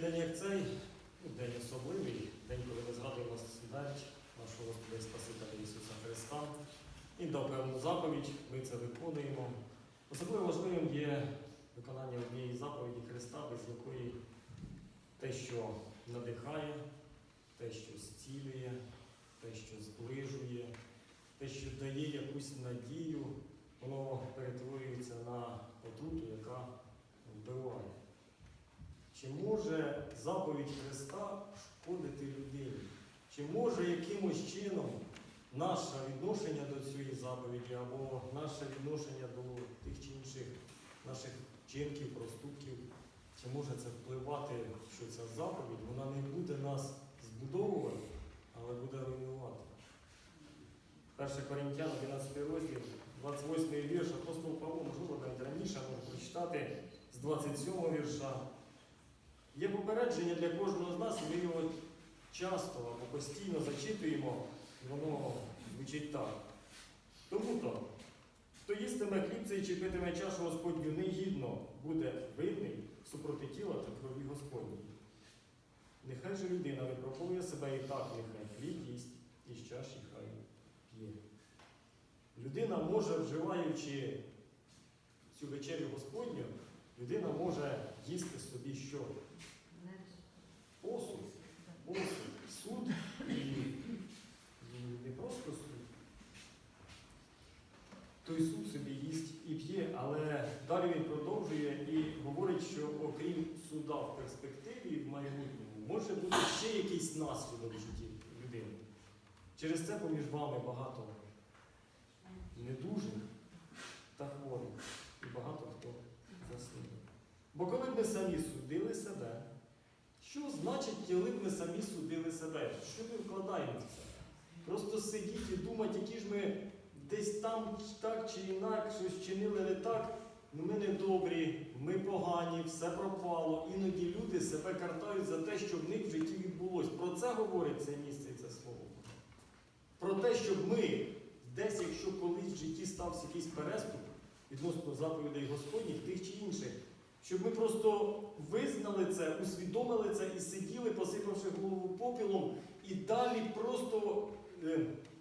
такий день, як цей, день особливий, день, коли ми згадуємо смерть нашого Господа Спасителя Ісуса Христа. І дав певну заповідь, ми це виконуємо. Особливо важливим є виконання однієї заповіді Христа, без якої те, що надихає, те, що зцілює, те, що зближує, те, що дає якусь надію, воно перетворюється на отруту, яка вбиває. Чи може заповідь Христа шкодити людині? Чи може якимось чином наше відношення до цієї заповіді або наше відношення до тих чи інших наших вчинків, проступків, чи може це впливати, що ця заповідь вона не буде нас збудовувати, але буде руйнувати? 1 Коринтян, 12 розділ, 28 вірш, апостол Павло, можливо, навіть раніше може прочитати з 27 вірша. Є попередження для кожного з нас, і ми його часто або постійно зачитуємо, і воно звучить так. Тому то, хто їстиме хліб цей чи питиме чашу Господню негідно, буде винний супроти тіла та крові Господній. Нехай же людина випробує себе і так, нехай хліб їсть і з чаші хай п'є. Людина може, вживаючи цю вечерю Господню, людина може їсти собі що? Посуд. Посуд. Суд і, не просто суд. Той суд собі їсть і п'є, але далі він продовжує і говорить, що окрім суда в перспективі в майбутньому може бути ще якийсь наслідок в житті людини. Через це поміж вами багато недужих та хворих і багато хто заснує. Бо коли б ми самі судили себе, що значить, коли б ми самі судили себе? Що ми вкладаємо в це? Просто сидіти і думати, які ж ми десь там так чи інак щось чинили не так. Ну ми не добрі, ми погані, все пропало. Іноді люди себе картають за те, що в них в житті відбулося. Про це говорить це місце і це слово. Про те, щоб ми десь, якщо колись в житті стався якийсь переступ відносно заповідей Господніх, тих чи інших, щоб ми просто визнали це, усвідомили це і сиділи, посипавши голову попілом, і далі просто, е,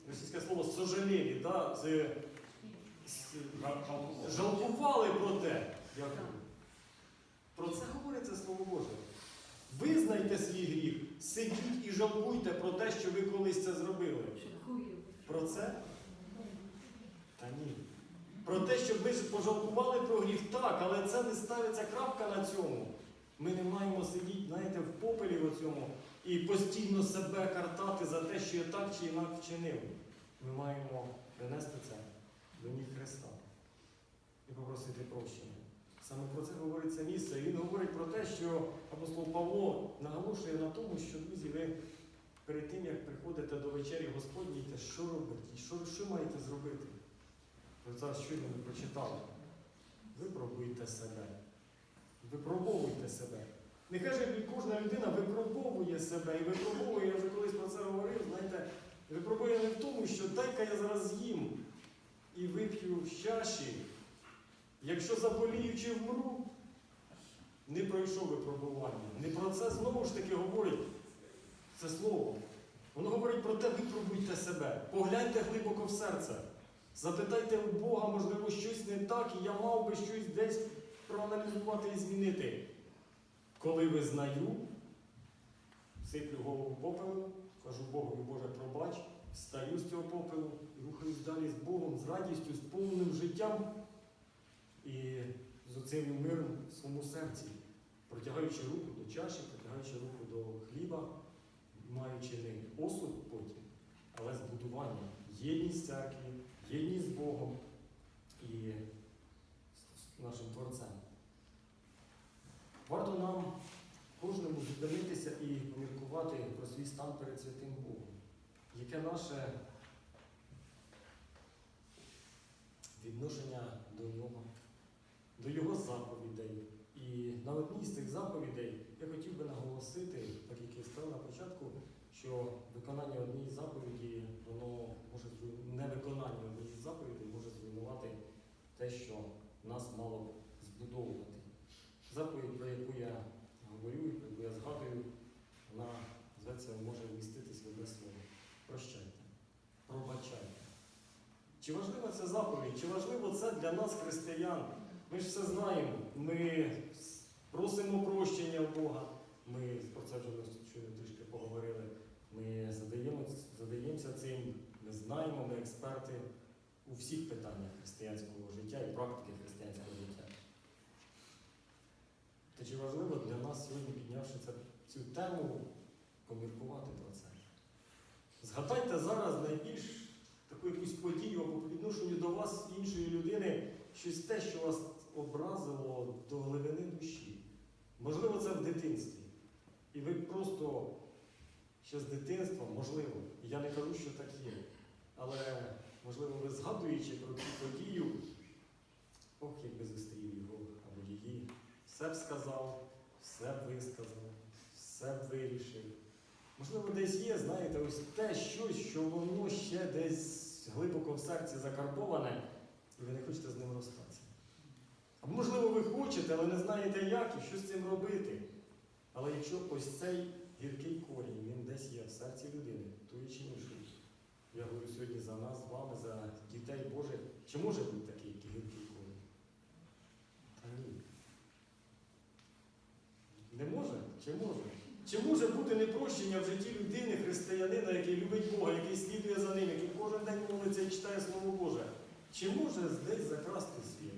російське слово, сожалілі, да, з, з, жалкували про те. Дякую. Про це говориться Слово Боже. Визнайте свій гріх, сидіть і жалкуйте про те, що ви колись це зробили. Про це? Та ні. Про те, щоб ж пожалкували про гріх, так, але це не ставиться крапка на цьому. Ми не маємо сидіти, знаєте, в попелі в цьому і постійно себе картати за те, що я так чи інак вчинив. Ми маємо принести це до ніг Христа і попросити прощення. Саме про це говорить це місце. І він говорить про те, що апостол Павло наголошує на тому, що, друзі, ви перед тим, як приходите до вечері Господній, що робите, що, що маєте зробити? Про це щойно ми прочитали. Випробуйте себе. Випробовуйте себе. Не каже, кожна людина випробовує себе і випробовує, я вже колись про це говорив, знаєте, випробує не в тому, що дай-ка я зараз з'їм і вип'ю з чаші. Якщо заболію чи вмру, не пройшов випробування. Не про це знову ж таки говорить це слово. Воно говорить про те, випробуйте себе, погляньте глибоко в серце. Запитайте у Бога, можливо, щось не так, і я мав би щось десь проаналізувати і змінити. Коли визнаю, сиплю голову попелом, кажу Богу, Боже, пробач, встаю з цього попелу рухаюсь далі з Богом, з радістю, з повним життям і з оцим миром в своєму серці, протягаючи руку до чаші, протягаючи руку до хліба, маючи не осуд потім, але збудування, єдність церкві, єдність з Богом і з нашим Творцем. Варто нам кожному зупинитися і поміркувати про свій стан перед святим Богом. Яке наше відношення до Нього, до Його заповідей. І на одній з цих заповідей я хотів би наголосити, так як і сказав на початку, що виконання однієї заповіді, воно може невиконання однієї з заповідей може зруйнувати те, що нас мало б збудовувати. Заповідь, про яку я говорю, і про яку я згадую, вона зветься, може вміститись в одне слово. Прощайте, пробачайте. Чи важлива ця заповідь? Чи важливо це для нас, християн? Ми ж все знаємо. Ми просимо прощення Бога. Ми про це вже щойно трішки поговорили. Ми задаємо, задаємося цим, ми знаємо, ми експерти у всіх питаннях християнського життя і практики християнського життя. Та чи важливо для нас сьогодні, піднявши цю тему, поміркувати про це? Згадайте зараз найбільш таку якусь подію або по відношенню до вас іншої людини, щось те, що вас образило до глибини душі. Можливо, це в дитинстві. І ви просто ще з дитинства, можливо, я не кажу, що так є, але, можливо, ви згадуючи про цю подію, ох, якби зустрів його або її, все б сказав, все б висказав, все б вирішив. Можливо, десь є, знаєте, ось те щось, що воно ще десь глибоко в серці закарбоване, і ви не хочете з ним розстатися. Або, можливо, ви хочете, але не знаєте як і що з цим робити. Але якщо ось цей гіркий корінь, він десь є в серці людини, тої чи іншої. Я говорю сьогодні за нас, з вами, за дітей Божих. Чи може бути такий гіркий корінь? Та ні. Не може? Чи може? Чи може бути непрощення в житті людини, християнина, який любить Бога, який слідує за ним, який кожен день молиться і читає Слово Боже? Чи може десь закрасти світ?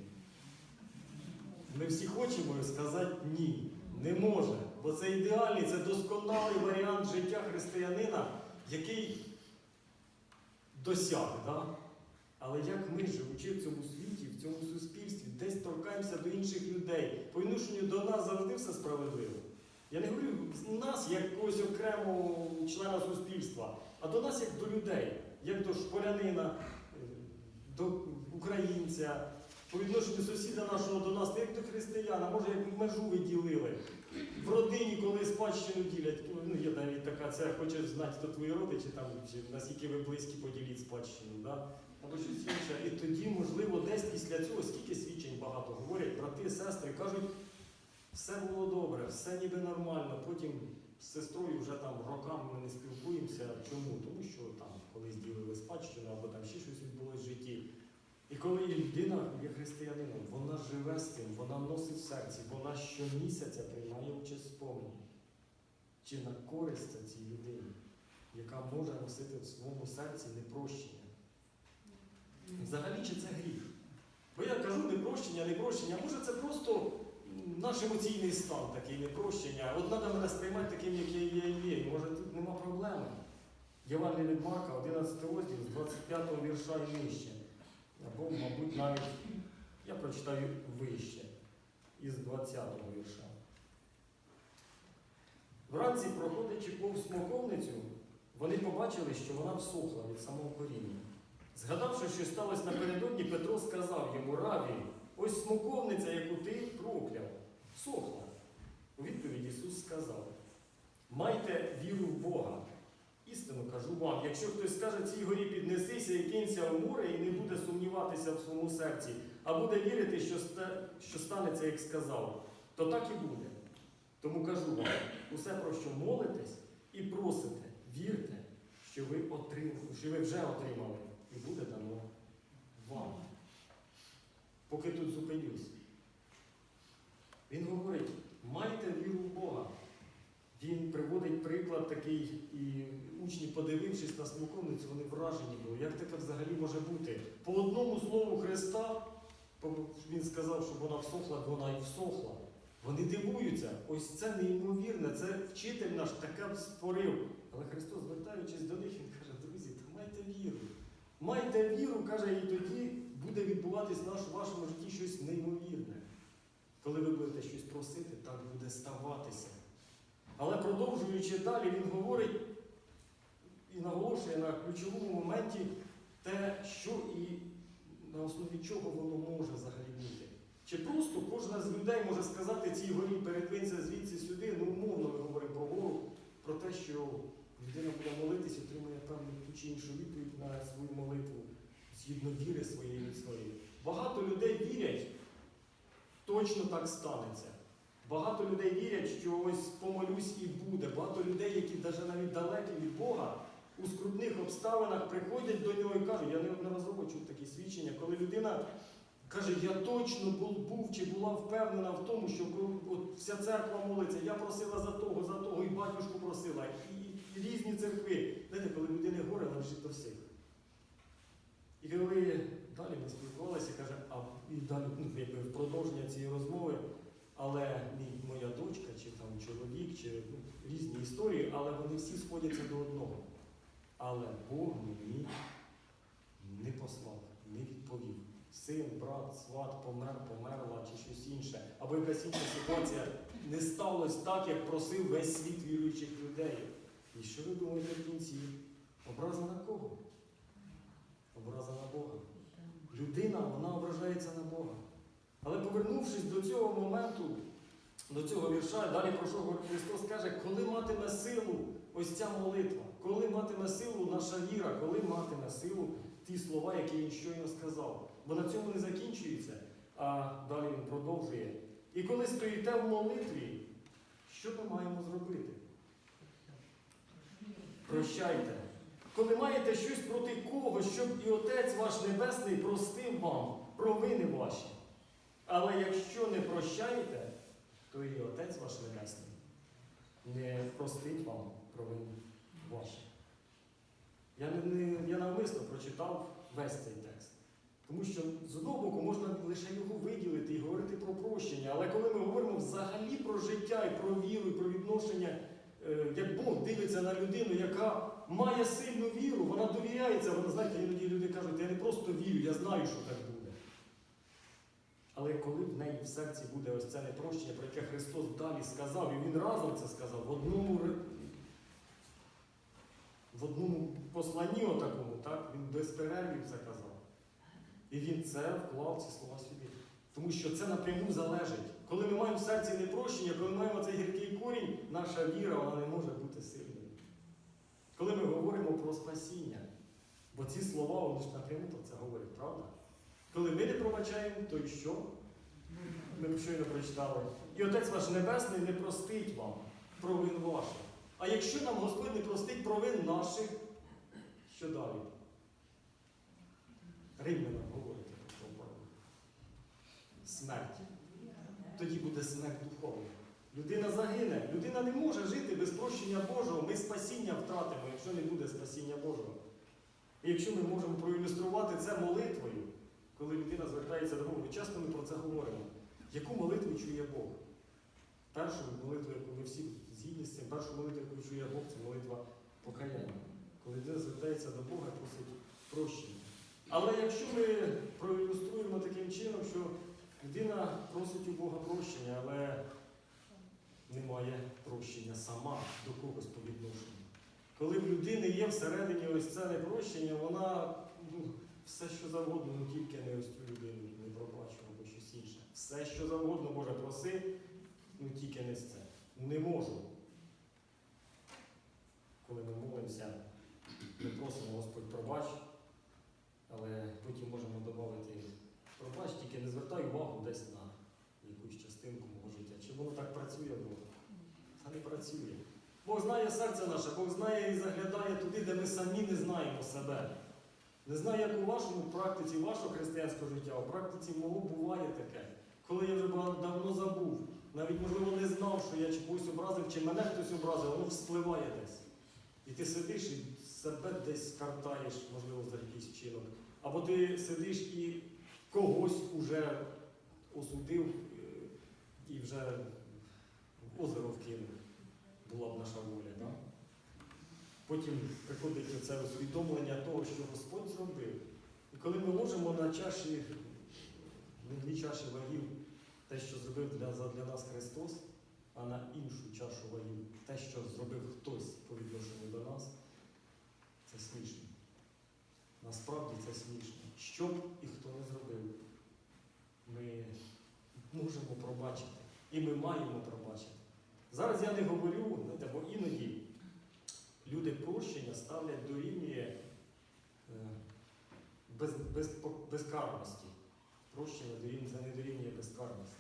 Ми всі хочемо сказати ні. Не може. Бо це ідеальний, це досконалий варіант життя християнина, який досяг. Да? Але як ми, живучи в цьому світі, в цьому суспільстві, десь торкаємося до інших людей, по відношенню до нас завжди все справедливо. Я не говорю нас як якогось окремого члена суспільства, а до нас як до людей, як до школянина, е, до українця, по відношенню сусіда нашого до нас, не як до християна, може, як межу ви ділили. В родині, коли спадщину ділять, ну є навіть така, це хочеш знати, хто твої родичі, там, чи наскільки ви близькі поділіть спадщину, да? або щось інше. І тоді, можливо, десь після цього, скільки свідчень багато говорять, брати, сестри, кажуть, все було добре, все ніби нормально. Потім з сестрою вже там роками ми не спілкуємося. Чому? Тому що там колись ділили спадщину, або там ще щось відбулося в житті. І коли людина є християнином, вона живе з цим, вона носить в серці, вона щомісяця приймає участь в спомені. Чи на користь цій людині, яка може носити в своєму серці непрощення. Взагалі, чи це гріх? Бо я кажу непрощення, непрощення, може це просто наш емоційний стан, такий непрощення. От треба мене сприймати таким, який я є. І може тут нема проблеми. Євангелія від Марка, 11 розділ, з 25 вірша і нижче. Або, мабуть, навіть я прочитаю вище, із 20-го вірша. Вранці, проходячи повз смоковницю, вони побачили, що вона всохла від самого коріння. Згадавши, що сталося напередодні, Петро сказав йому Раві, ось смоковниця, яку ти прокляв, всохла. У відповідь Ісус сказав: Майте віру в Бога. Істину кажу вам, якщо хтось скаже цій горі піднесися і кинься у море, і не буде сумніватися в своєму серці, а буде вірити, що, що станеться, як сказав, то так і буде. Тому кажу вам, усе про що молитесь і просите, вірте, що ви, отрим... що ви вже отримали, і буде дано вам. Поки тут зупинюсь. Він говорить, майте віру в Бога. Він приводить приклад такий, і учні, подивившись на смоковницю, вони вражені були. Як таке взагалі може бути? По одному слову Христа, він сказав, щоб вона всохла, вона і всохла. Вони дивуються, ось це неймовірне, це вчитель наш таке створив. Але Христос, звертаючись до них, Він каже, друзі, та майте віру. Майте віру, каже, і тоді буде відбуватись в вашому житті щось неймовірне. Коли ви будете щось просити, так буде ставатися. Але продовжуючи далі, він говорить і наголошує на ключовому моменті те, що і на основі чого воно може взагалі бути. Чи просто кожна з людей може сказати цій горі, передвинься звідси сюди, ну умовно ми говоримо про гору, про те, що людина буде молитись, отримує певну ту чи іншу відповідь на свою молитву, згідно віри своєї міцної. Багато людей вірять, точно так станеться. Багато людей вірять, що ось помолюсь і буде. Багато людей, які навіть навіть далекі від Бога, у скрутних обставинах приходять до нього і кажуть, я неодноразово чув такі свідчення, коли людина каже, я точно був, чи була впевнена в тому, що от вся церква молиться, я просила за того, за того, і батюшку просила, і, різні церкви. Знаєте, коли людини горе, вона лежить до всіх. І коли далі ми спілкувалися, каже, а і далі ну, якби в продовження цієї розмови, але моя дочка, чи там чоловік, чи ну, різні історії, але вони всі сходяться до одного. Але Бог мені не послав, не відповів. Син, брат, сват помер, померла чи щось інше, або якась інша ситуація не сталося так, як просив весь світ віруючих людей. І що ви думаєте в кінці? Образа на кого? Образа на Бога. Людина, вона ображається на Бога. Але повернувшись до цього моменту, до цього вірша, далі про що Христос каже, коли матиме силу ось ця молитва, коли матиме силу наша віра, коли матиме силу ті слова, які він щойно сказав. Бо на цьому не закінчується, а далі він продовжує. І коли стоїте в молитві, що ми маємо зробити? Прощайте. Коли маєте щось проти кого, щоб і Отець ваш Небесний простив вам провини ваші. Але якщо не прощаєте, то і Отець ваш Небесний не простить вам провини ваші. Я, я навмисно прочитав весь цей текст. Тому що з одного боку можна лише його виділити і говорити про прощення. Але коли ми говоримо взагалі про життя і про віру, і про відношення, е, як Бог дивиться на людину, яка має сильну віру, вона довіряється, вона, знаєте, іноді люди кажуть, я не просто вірю, я знаю, що так. Але коли в неї в серці буде ось це непрощення, про яке Христос далі сказав, і Він разом це сказав, в одному, в одному посланні отакому, так, він без перервів це казав. І він це вклав ці слова собі. Тому що це напряму залежить. Коли ми маємо в серці непрощення, коли ми маємо цей гіркий корінь, наша віра вона не може бути сильною. Коли ми говоримо про спасіння, бо ці слова вони ж напряму про це говорять, правда? Коли ми не пробачаємо, то й що? Ми щойно прочитали. І Отець ваш Небесний не простить вам провин ваших. А якщо нам Господь не простить провин наших, що далі? Римлянам говорить про провин. Смерть. Тоді буде смерть духовна. Людина загине. Людина не може жити без прощення Божого. Ми спасіння втратимо, якщо не буде спасіння Божого. І якщо ми можемо проілюструвати це молитвою, коли людина звертається до Бога, часто ми про це говоримо. Яку молитву чує Бог? Першу молитву, яку ми всі згідні з цим, першу молитву, яку чує Бог, це молитва покаяння. Коли людина звертається до Бога, просить прощення. Але якщо ми проілюструємо таким чином, що людина просить у Бога прощення, але не має прощення сама до когось по відношенню. Коли в людини є всередині ось це непрощення, вона ну, все, що завгодно, ну тільки не ось цю людину не пробачу або щось інше. Все, що завгодно може проси, ну тільки не з це. Не можу. Коли ми молимося, ми просимо Господь пробач, але потім можемо додати пробач, тільки не звертай увагу десь на якусь частинку мого життя. Чи воно так працює Бог? Це не працює. Бог знає серце наше, Бог знає і заглядає туди, де ми самі не знаємо себе. Не знаю, як у вашому практиці, вашого християнського життя, у практиці мого буває таке, коли я вже давно забув, навіть, можливо, не знав, що я чи когось образив, чи мене хтось образив, воно вспливає десь. І ти сидиш і себе десь картаєш, можливо, за якийсь вчинок. Або ти сидиш і когось уже осудив е, і вже озеро вкинув. Була б наша воля. Потім приходить це усвідомлення того, що Господь зробив. І коли ми можемо на чаші, на дві чаші вагів, те, що зробив для, для нас Христос, а на іншу чашу вагів, те, що зробив хтось по відношенню до нас, це смішно. Насправді це смішно. Що б і хто не зробив, ми можемо пробачити. І ми маємо пробачити. Зараз я не говорю, бо іноді люди прощення ставлять до рівня без, без, безкарності. Прощення дорівнює, це не дорівнює безкарності.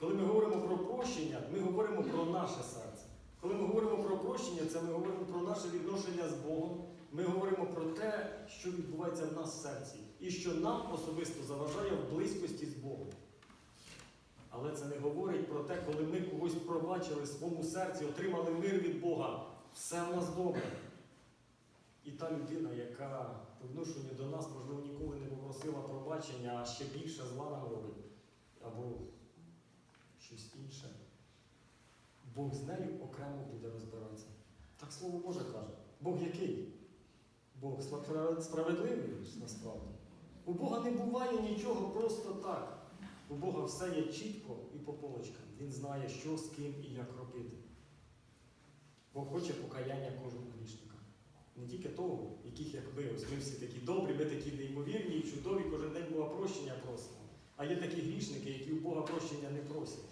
Коли ми говоримо про прощення, ми говоримо про наше серце. Коли ми говоримо про прощення, це ми говоримо про наше відношення з Богом. Ми говоримо про те, що відбувається в нас в серці, і що нам особисто заважає в близькості з Богом. Але це не говорить про те, коли ми когось пробачили в своєму серці, отримали мир від Бога, все в нас добре. І та людина, яка по відношенню до нас, можливо, ніколи не попросила пробачення, а ще більше зла нам робить, або щось інше. Бог з нею окремо буде розбиратися. Так слово Боже каже. Бог який? Бог справедливий насправді. У Бога не буває нічого просто так. У Бога все є чітко і по полочкам. Він знає, що з ким і як робити. Бог хоче покаяння кожного грішника. Не тільки того, яких як ви. Ось ми всі такі добрі, ми такі неймовірні і чудові, кожен день Бога прощення просимо. А є такі грішники, які у Бога прощення не просять.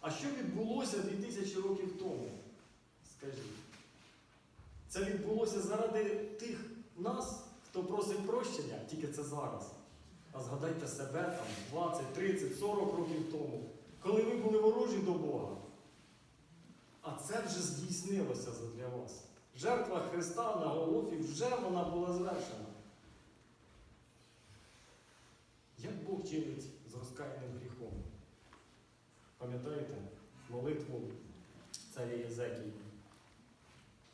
А що відбулося 2000 років тому? Скажіть. Це відбулося заради тих нас, хто просить прощення, тільки це зараз. А згадайте себе там 20, 30, 40 років тому, коли ви були ворожі до Бога. А це вже здійснилося для вас. Жертва Христа на Голофі вже вона була звершена. Як Бог чинить з розкаяним гріхом? Пам'ятаєте молитву царя Єзекії?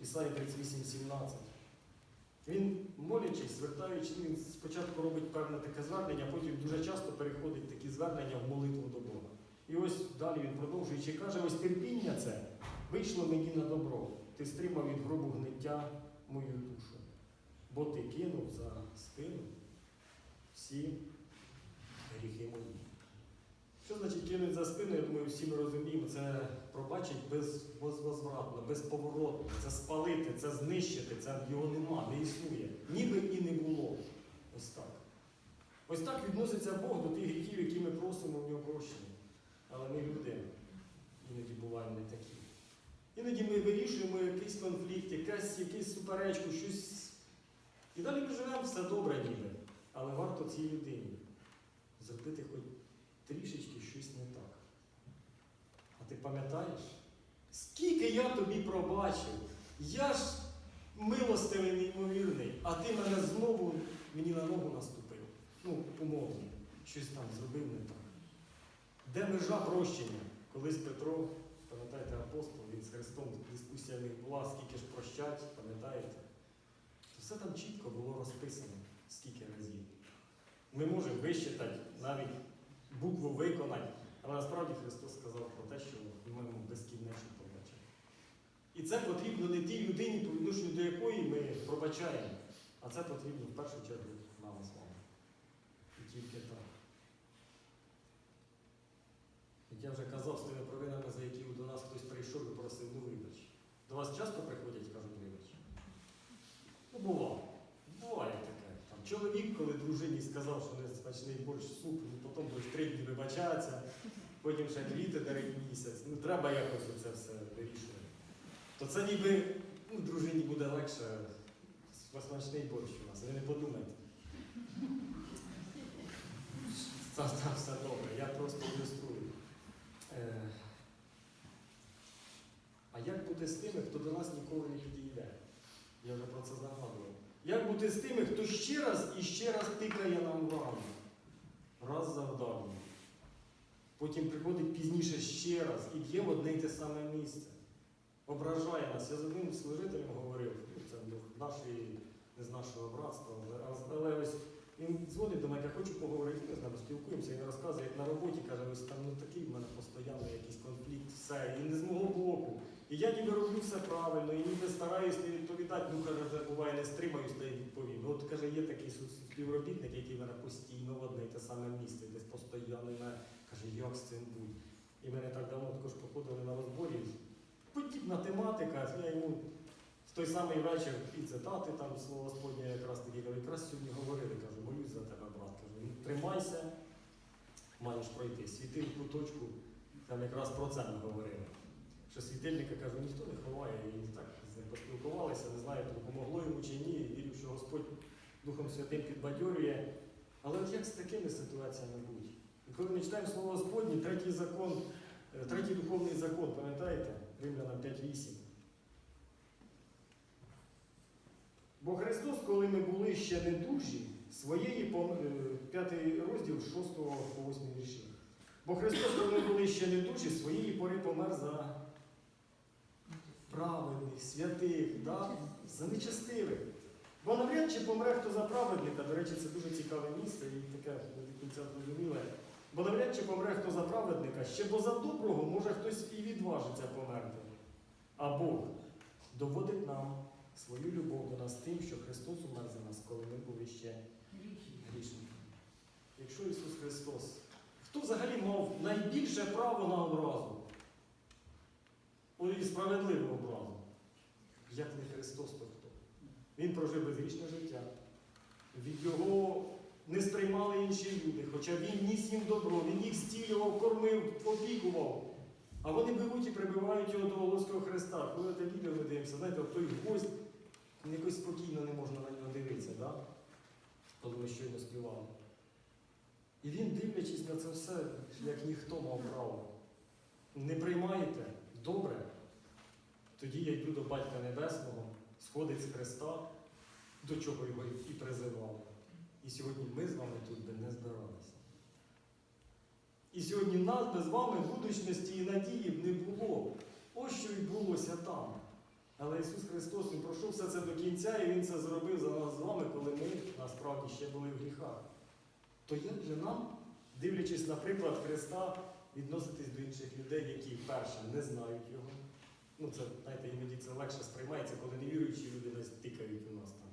Ісаї 38,17. Він, молячись, звертаючи, він спочатку робить певне таке звернення, потім дуже часто переходить такі звернення в молитву до Бога. І ось далі він продовжуючи каже, ось терпіння це вийшло мені на добро. Ти стримав від гробу гниття мою душу, бо ти кинув за спину всі гріхи мої. Що значить кинуть за спину? Я думаю, всі ми розуміємо, це пробачить безвозвратно, безповоротно, це спалити, це знищити, це його нема, не існує. Ніби і не було. Ось так. Ось так відноситься Бог до тих гріхів, які ми просимо в нього прощення. Але ми люди іноді буваємо не такі. Іноді ми вирішуємо якийсь конфлікт, якась, якусь суперечку, щось. І далі ми живемо все добре ніби. Але варто цій людині зробити хоч трішечки щось не так. А ти пам'ятаєш? Скільки я тобі пробачив? Я ж милостивий неймовірний, а ти мене знову мені на ногу наступив. Ну, умовно, щось там зробив не так. Де межа прощення? Колись Петро, пам'ятаєте, апостол, в них була, скільки ж прощать, пам'ятаєте? То все там чітко було розписано, скільки разів. Ми можемо вищитати, навіть букву виконати, але насправді Христос сказав про те, що ми маємо безкінечно пробачати. І це потрібно не тій людині, по відношенню до якої ми пробачаємо, а це потрібно в першу чергу нам з вами. І тільки так. Як я вже казав з тими провинами, за які до нас хтось прийшов і просив, ну вибач. До вас часто приходять, і кажуть, вибач. Ну, бувало. Буває таке. Там, чоловік, коли дружині сказав, що не смачний борщ суп, ну потім будеш три дні вибачатися, потім ще квіти дарить місяць. Ну треба якось це все вирішувати. То це ніби ну, дружині буде легше смачний борщ у нас, ви не подумайте. Там все добре, я просто ілюструю. Бути з тими, хто до нас ніколи не підійде? Я вже про це згадував. Як бути з тими, хто ще раз і ще раз тикає нам рану? Раз завдав. Потім приходить пізніше ще раз і б'є в одне й те саме місце. Ображає нас. Я з одним служителем говорив, ну, це нашої, не з нашого братства, але ось він дзвонить до мене, я хочу поговорити, ми з нами спілкуємося, він розказує, як на роботі каже, ось там ну такий в мене постійно якийсь конфлікт, все, і не з мого боку. І я ніби роблю все правильно, і ніби стараюсь не відповідати, ну каже, вже буває не стримаюсь та й відповім. Ну, От каже, є такий співробітник, який мене постійно в одне й те саме місце, десь постійно мене каже, як з цим бути. І ми не так давно також походили на розборі. Подібна тематика, я йому той самий вечір і цитати там слово Господнє якраз кажу, якраз сьогодні говорили, кажу, молюсь за тебе, брат. Кажу, «Ну, тримайся, маєш пройти. Світив в куточку, там якраз про це ми говорили. Що світильника, кажу, ніхто не ховає, і так з ним поспілкувалися, не знаю, допомогло йому чи ні. Вірю, що Господь Духом Святим підбадьорює. Але от як з такими ситуаціями бути? І коли ми читаємо Слово Господнє, третій закон, е, третій духовний закон, пам'ятаєте? Римлянам 5.8. Бо Христос, коли ми були ще недужі, своєї пом- е, п'ятий розділ 6 по 8 вірші. Бо Христос, коли ми були ще недужі, своєї пори помер за праведних, святих, да? за нечестивих. Бо навряд чи помре хто за праведника, до речі, це дуже цікаве місце і таке не до кінця зрозуміле. Бо навряд чи помре хто за праведника, ще бо за доброго може хтось і відважиться померти. А Бог доводить нам свою любов до нас тим, що Христос умер за нас, коли ми були ще грішники. Якщо Ісус Христос, хто взагалі мав найбільше право на образу? І справедливу образу. Як не Христос, то хто? Він прожив безгрішне життя. Від його не сприймали інші люди, хоча він ніс їм добро, він їх стілював, кормив, опікував. А вони беруть і прибивають його до Волоського Христа. Коли це відео ми дивимося, знаєте, той гость, якось спокійно не можна на нього дивитися, да? коли ми щойно співали. І він, дивлячись на це все, як ніхто мав право. Не приймаєте? Добре. Тоді я йду до Батька Небесного, сходить з Христа, до чого його і призивали. І сьогодні ми з вами тут би не збиралися. І сьогодні нас би з вами будучності і надії б не було. Ось що відбулося там. Але Ісус Христос Він пройшов все це до кінця, і Він це зробив за нас з вами, коли ми насправді ще були в гріхах. То як же нам, дивлячись на приклад Христа, відноситись до інших людей, які перше не знають Його? Ну, це, знаєте, іноді це легше сприймається, коли невіруючі люди десь тикають у нас там,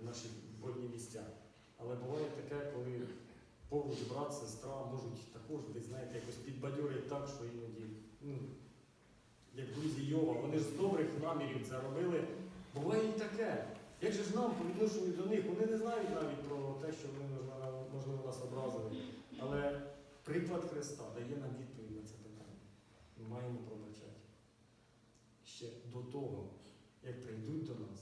в наші больні місця. Але буває таке, коли поруч брат, сестра можуть також десь, знаєте, якось підбадьорити так, що іноді, ну, як друзі Йова, вони ж з добрих намірів це робили. Буває і таке. Як же ж нам по відношенню до них, вони не знають навіть про те, що можливо, можливо, нас образили. Але приклад Христа дає нам відповідь на це питання. Ми маємо пробачати. Ще до того, як прийдуть до нас,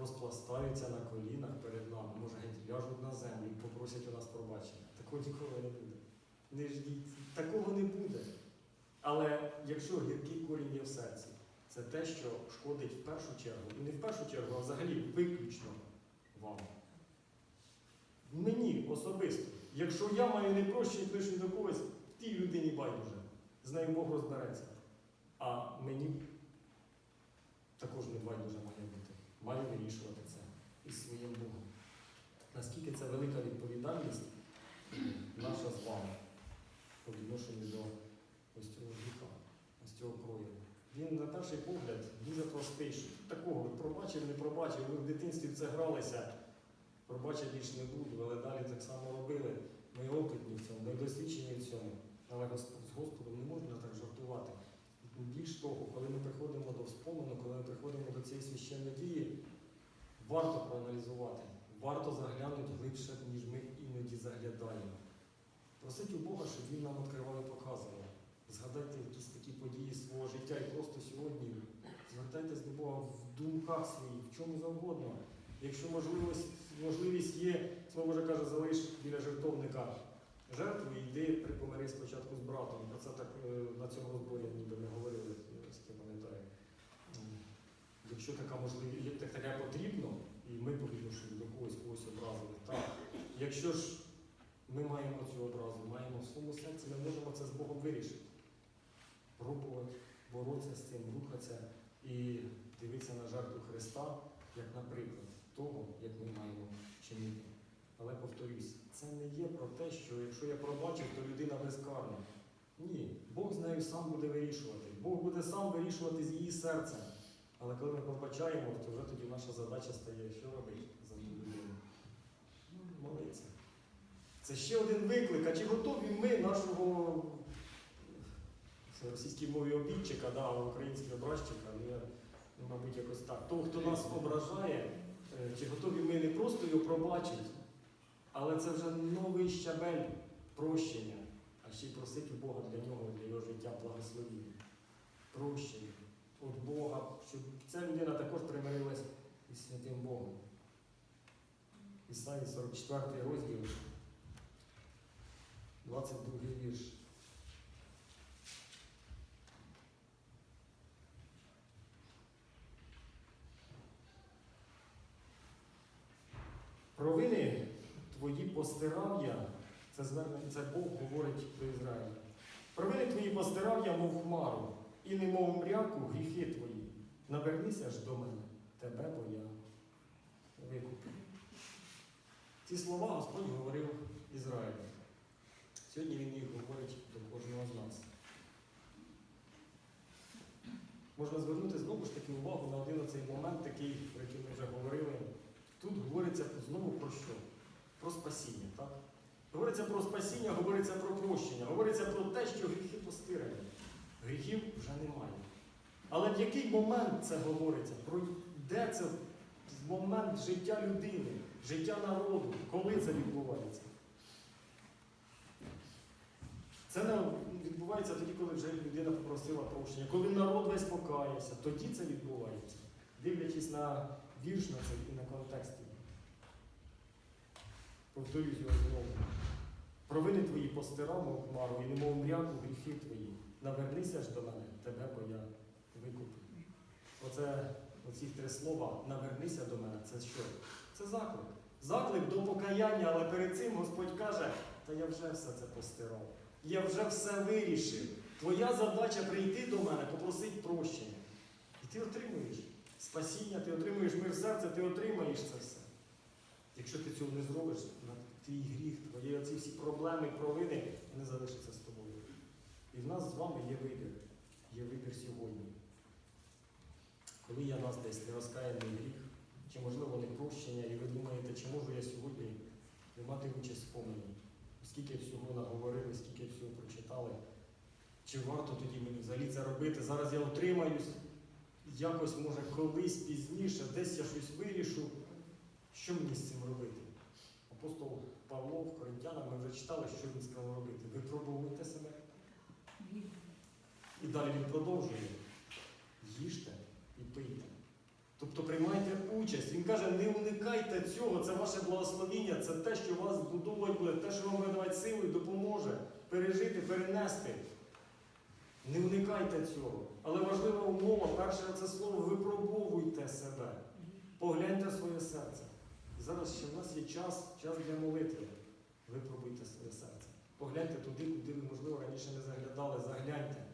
розпластаються на колінах перед нами, може геть ляжуть на землю і попросять у нас пробачення. Такого ніколи не буде. Не ждіть, такого не буде. Але якщо гіркий корінь є в серці, це те, що шкодить в першу чергу, і не в першу чергу, а взагалі виключно вам. Мені особисто. Якщо я маю непрощення відношення до когось, тій людині байдуже. З нею Бог розбереться. А мені також не байдуже має бути. Маю вирішувати це із своїм Богом. Наскільки це велика відповідальність наша з вами по відношенню до ось цього гріха, ось цього прояву. Він на перший погляд дуже простий. Такого пробачив, не пробачив, ви в дитинстві в це гралися, пробачити більше не буду, але далі так само робили. Ми опитні в цьому, ми досвідчені в цьому. Але з Господом не можна так жартувати. Більш того, коли ми приходимо до вспомину, коли ми приходимо до цієї священної дії, варто проаналізувати, варто заглянути глибше, ніж ми іноді заглядаємо. Просить у Бога, щоб Він нам відкривав і показував. Згадайте якісь такі події свого життя і просто сьогодні звертайтесь до Бога в думках своїх, в чому завгодно. Якщо можливість, можливість є, Слово Боже каже, залиш біля жертовника жертву і йди припомири спочатку з братом. Про це так е, на цьому розборі ніби ми говорили, я пам'ятаю. Якщо така можливість, так- таке потрібно, і ми відношенню до когось когось образили, так. Якщо ж ми маємо цю образу, маємо в своєму серці, ми можемо це з Богом вирішити. Пробувати боротися з цим, рухатися і дивитися на жертву Христа, як наприклад того, як ми маємо чинити. Але повторюсь, це не є про те, що якщо я пробачив, то людина безкарна. Ні, Бог з нею сам буде вирішувати. Бог буде сам вирішувати з її серцем. Але коли ми пробачаємо, то вже тоді наша задача стає, що робити за ту людину? Ну, молитися. Це ще один виклик. А чи готові ми нашого це російській мові обідчика, да, а в українській образчика, ну, ну, мабуть, якось так. Того, хто нас ображає, е, чи готові ми не просто його пробачити, але це вже новий щабель прощення, а ще й просити Бога для нього, для його життя благословіння. Прощення від Бога, щоб ця людина також примирилась із святим Богом. Ісаї 44 розділ, 22 вірш. Провини твої постирав це звернення, це Бог говорить до Ізраїля. Провини твої постирав я, мов хмару, і немов мряку гріхи твої. Навернися ж до мене, тебе бо я викуплю. Ці слова Господь говорив Ізраїлю. Сьогодні Він їх говорить до кожного з нас. Можна звернути знову ж таки увагу на один оцей момент, такий, про який ми вже говорили. Тут говориться знову про що? Про спасіння, так? Говориться про спасіння, говориться про прощення, говориться про те, що гріхи постирані. Гріхів вже немає. Але в який момент це говориться? Про де це в момент життя людини, життя народу, коли це відбувається? Це відбувається тоді, коли вже людина попросила прощення. Коли народ весь покаявся, тоді це відбувається. Дивлячись на вірш на це і на контексті. Повторюсь його знову. Провини твої постирав, хмару, і немов мряку гріхи твої. Навернися ж до мене, тебе бо я викуплю. Оце оці три слова навернися до мене. Це що? Це заклик. Заклик до покаяння, але перед цим Господь каже, та я вже все це постирав. Я вже все вирішив. Твоя задача прийти до мене, попросити прощення. І ти отримуєш спасіння, ти отримуєш мир в серце, ти отримаєш це все. Якщо ти цього не зробиш, твій гріх, твої оці всі проблеми, провини, вони залишаться з тобою. І в нас з вами є вибір. Є вибір сьогодні. Коли я нас десь не розкаяний гріх, чи можливо не прощення, і ви думаєте, чи можу я сьогодні приймати участь в помині? Скільки всього наговорили, скільки всього прочитали. Чи варто тоді мені взагалі це робити? Зараз я отримаюсь, якось, може, колись пізніше, десь я щось вирішу. Що мені з цим робити? Апостол Павло в Коринтянах ми вже читали, що він сказав робити. Випробовуйте себе. І далі він продовжує. Їжте і пийте. Тобто приймайте участь. Він каже, не уникайте цього, це ваше благословіння, це те, що вас збудовувати буде, те, що вам буде давати силу і допоможе пережити, перенести. Не уникайте цього. Але важлива умова, перше це слово випробовуйте себе. Погляньте своє серце. Зараз ще в нас є час, час для молитви. Випробуйте своє серце. Погляньте туди, куди ви, можливо, раніше не заглядали, загляньте.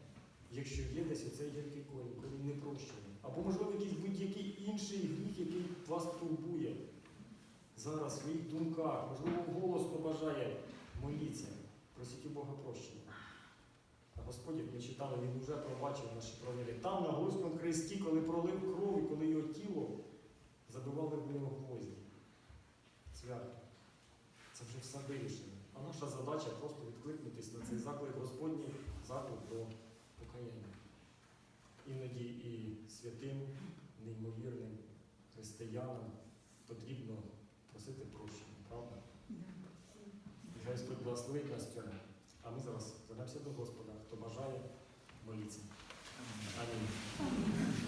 Якщо є десь оцей гіркий корінь, корінь не прощений. Або, можливо, якийсь будь-який інший гріх, який вас турбує. Зараз в своїх думках, можливо, голосно бажає, моліться, просіть у Бога прощення. А Господь, як ми читали, Він вже пробачив наші провини. Там на Голському хресті, коли пролив кров і коли його тіло забивали в нього гвозді. Цвяхи. Це вже все вирішено. А наша задача просто відкликнутися на цей заклик Господній, заклик до покаяння. Іноді і святим, неймовірним християнам потрібно просити прощення, правда? Нехай Господь благословить нас цьому. А ми зараз звернемося до Господа, хто бажає моліться. Амінь.